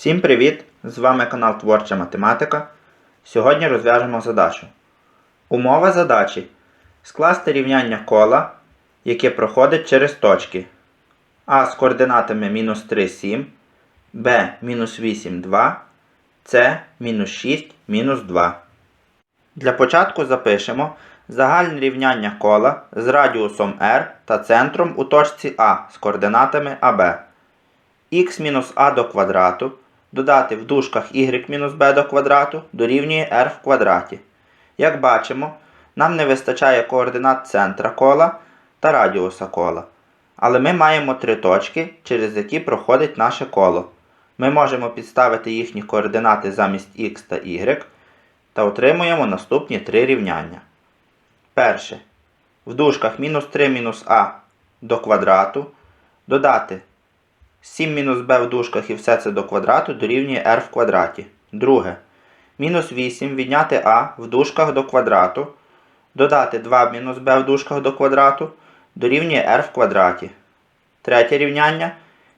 Всім привіт! З вами канал Творча Математика. Сьогодні розв'яжемо задачу. Умова задачі скласти рівняння кола, яке проходить через точки А з координатами мінус 3, 7, Б мінус 8, 2, С мінус 6, мінус 2. Для початку запишемо загальне рівняння кола з радіусом r та центром у точці А з координатами АБ. х мінус а до квадрату додати в дужках y-b до квадрату дорівнює r в квадраті. Як бачимо, нам не вистачає координат центра кола та радіуса кола. Але ми маємо три точки, через які проходить наше коло. Ми можемо підставити їхні координати замість x та y та отримуємо наступні три рівняння. Перше. В дужках мінус 3 мінус а до квадрату додати 7 мінус b в дужках і все це до квадрату дорівнює r в квадраті. Друге. Мінус 8 відняти а в дужках до квадрату. Додати 2 мінус b в дужках до квадрату дорівнює r в квадраті. Третє рівняння.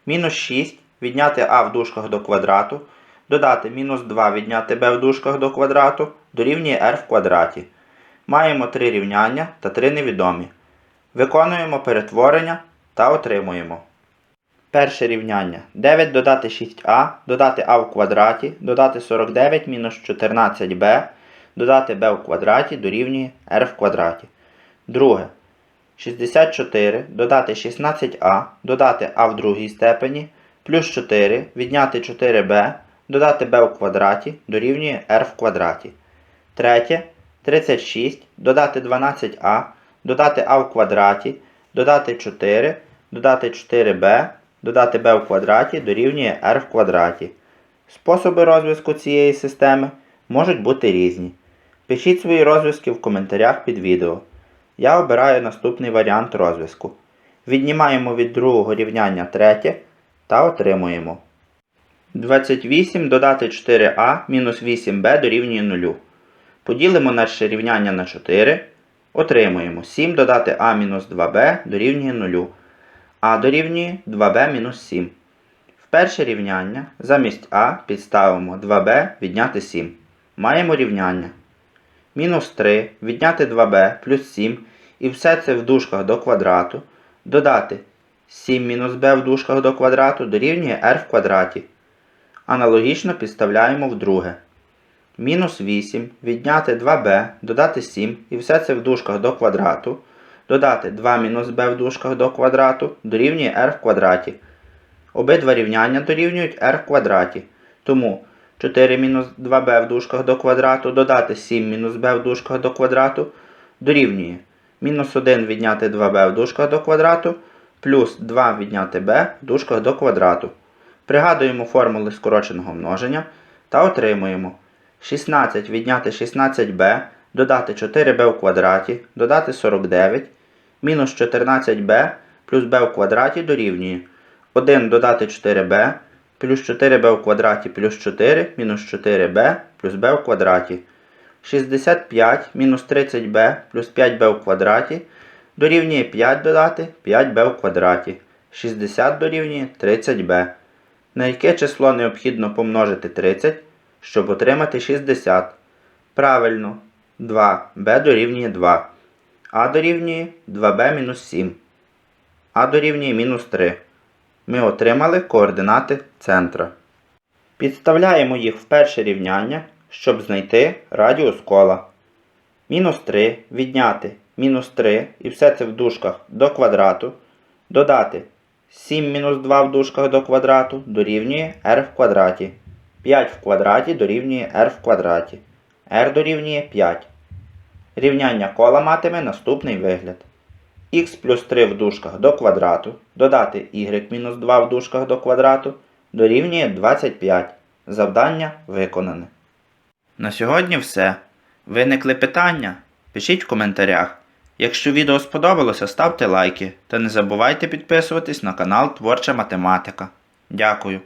Мінус 6 відняти а в дужках до квадрату. Додати мінус 2 відняти b в дужках до квадрату дорівнює r в квадраті. Маємо три рівняння та три невідомі. Виконуємо перетворення та отримуємо. Перше рівняння. 9 додати 6а, додати а в квадраті, додати 49 мінус 14b, додати b в квадраті дорівнює r в квадраті. Друге. 64 додати 16а, додати а в другій степені, плюс 4 відняти 4b, додати b в квадраті дорівнює r в квадраті. Третє. 36 додати 12а, додати а в квадраті, додати 4, додати 4b, додати b в квадраті дорівнює r в квадраті. Способи розв'язку цієї системи можуть бути різні. Пишіть свої розв'язки в коментарях під відео. Я обираю наступний варіант розв'язку. Віднімаємо від другого рівняння третє та отримуємо. 28 додати 4а мінус 8b дорівнює 0. Поділимо наше рівняння на 4. Отримуємо 7 додати а мінус 2b дорівнює 0. А дорівнює 2b мінус 7. В перше рівняння замість а підставимо 2b відняти 7. Маємо рівняння. Мінус 3 відняти 2b плюс 7 і все це в дужках до квадрату. Додати 7 мінус b в дужках до квадрату дорівнює r в квадраті. Аналогічно підставляємо в друге. Мінус 8 відняти 2b, додати 7 і все це в дужках до квадрату. Додати 2 мінус b в дужках до квадрату дорівнює r в квадраті. Обидва рівняння дорівнюють r в квадраті. Тому 4 мінус 2b в дужках до квадрату додати 7 мінус b в дужках до квадрату дорівнює мінус 1 відняти 2b в дужках до квадрату плюс 2 відняти b в дужках до квадрату. Пригадуємо формули скороченого множення та отримуємо 16 відняти 16b, додати 4b в квадраті, додати 49, мінус 14b плюс b в квадраті дорівнює 1 додати 4b, плюс 4b в квадраті плюс 4, мінус 4b плюс b в квадраті. 65 мінус 30b плюс 5b в квадраті дорівнює 5 додати 5b в квадраті. 60 дорівнює 30b. На яке число необхідно помножити 30, щоб отримати 60? Правильно, 2 b дорівнює 2. А дорівнює 2b мінус 7. А дорівнює мінус 3. Ми отримали координати центра. Підставляємо їх в перше рівняння, щоб знайти радіус кола. Мінус 3 відняти мінус 3 і все це в дужках до квадрату. Додати 7 мінус 2 в дужках до квадрату дорівнює r в квадраті. 5 в квадраті дорівнює r в квадраті. r дорівнює 5. Рівняння кола матиме наступний вигляд. х плюс 3 в дужках до квадрату, додати y мінус 2 в дужках до квадрату дорівнює 25. Завдання виконане. На сьогодні все. Виникли питання? Пишіть в коментарях. Якщо відео сподобалося, ставте лайки та не забувайте підписуватись на канал Творча Математика. Дякую.